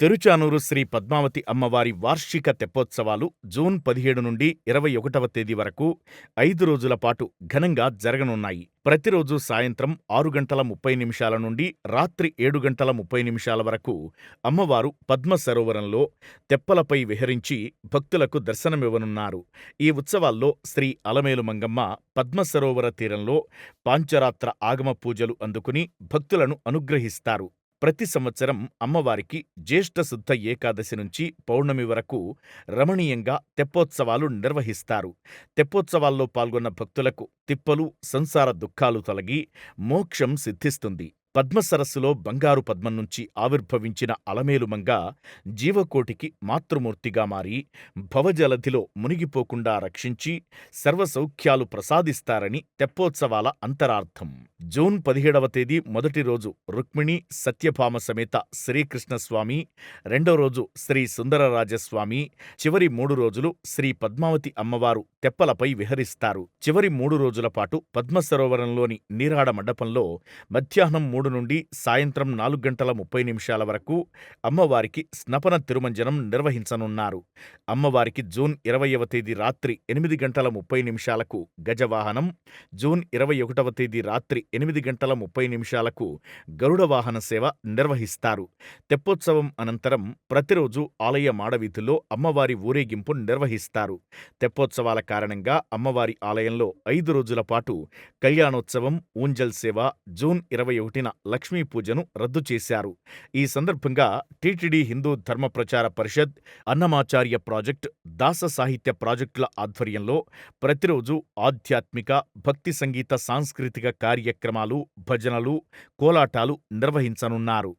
తిరుచానూరు శ్రీ పద్మావతి అమ్మవారి వార్షిక తెప్పోత్సవాలు జూన్ పదిహేడు నుండి ఇరవై ఒకటవ తేదీ వరకు ఐదు రోజుల పాటు ఘనంగా జరగనున్నాయి. ప్రతిరోజు సాయంత్రం ఆరు గంటల ముప్పై నిమిషాల నుండి రాత్రి ఏడు గంటల ముప్పై నిమిషాల వరకు అమ్మవారు పద్మ సరోవరంలో తెప్పలపై విహరించి భక్తులకు దర్శనమివ్వనున్నారు. ఈ ఉత్సవాల్లో శ్రీ అలమేలు మంగమ్మ పద్మ సరోవర తీరంలో పాంచరాత్ర ఆగమ పూజలు అందుకుని భక్తులను అనుగ్రహిస్తారు. ప్రతి సంవత్సరం అమ్మవారికి జ్యేష్ఠశుద్ధ ఏకాదశి నుంచి పౌర్ణమి వరకు రమణీయంగా తెప్పోత్సవాలు నిర్వహిస్తారు. తెప్పోత్సవాల్లో పాల్గొన్న భక్తులకు తిప్పలు, సంసార దుఃఖాలు తొలగి మోక్షం సిద్ధిస్తుంది. పద్మసరస్సులో బంగారు పద్మం నుంచి ఆవిర్భవించిన అలమేలుమంగ జీవకోటికి మాతృమూర్తిగా మారి భవజలధిలో మునిగిపోకుండా రక్షించి సర్వసౌఖ్యాలు ప్రసాదిస్తారని తెప్పోత్సవాల అంతరార్థం. జూన్ పదిహేడవ తేదీ మొదటి రోజు రుక్మిణి సత్యభామ సమేత శ్రీకృష్ణస్వామి, రెండో రోజు శ్రీ సుందరరాజస్వామి, చివరి మూడు రోజులు శ్రీ పద్మావతి అమ్మవారు తెప్పలపై విహరిస్తారు. చివరి మూడు రోజుల పాటు పద్మసరోవరంలోని నీరాడ మండపంలో మధ్యాహ్నం మూడు నుండి సాయంత్రం నాలుగు గంటల ముప్పై నిమిషాల వరకు అమ్మవారికి స్నపన తిరుమంజనం నిర్వహించనున్నారు. అమ్మవారికి జూన్ ఇరవైవ తేదీ రాత్రి ఎనిమిది గంటల ముప్పై నిమిషాలకు గజవాహనం, జూన్ ఇరవై ఒకటవ తేదీ రాత్రి ఎనిమిది గంటల ముప్పై నిమిషాలకు గరుడ వాహన సేవ నిర్వహిస్తారు. తెప్పోత్సవం అనంతరం ప్రతిరోజు ఆలయ మాడవీధుల్లో అమ్మవారి ఊరేగింపు నిర్వహిస్తారు. తెప్పోత్సవాల కారణంగా అమ్మవారి ఆలయంలో ఐదు రోజుల పాటు కళ్యాణోత్సవం, ఊంజల్ సేవ, జూన్ ఇరవై ఒకటిన లక్ష్మీ పూజను రద్దు చేశారు. ఈ సందర్భంగా టీటీడీ హిందూ ధర్మ ప్రచార పరిషత్, అన్నమాచార్య ప్రాజెక్ట్, దాస సాహిత్య ప్రాజెక్టుల ఆధ్వర్యంలో ప్రతిరోజు ఆధ్యాత్మిక, భక్తి సంగీత సాంస్కృతిక కార్యక్రమాలు, భజనలు, కోలాటాలు నిర్వహించనున్నారు.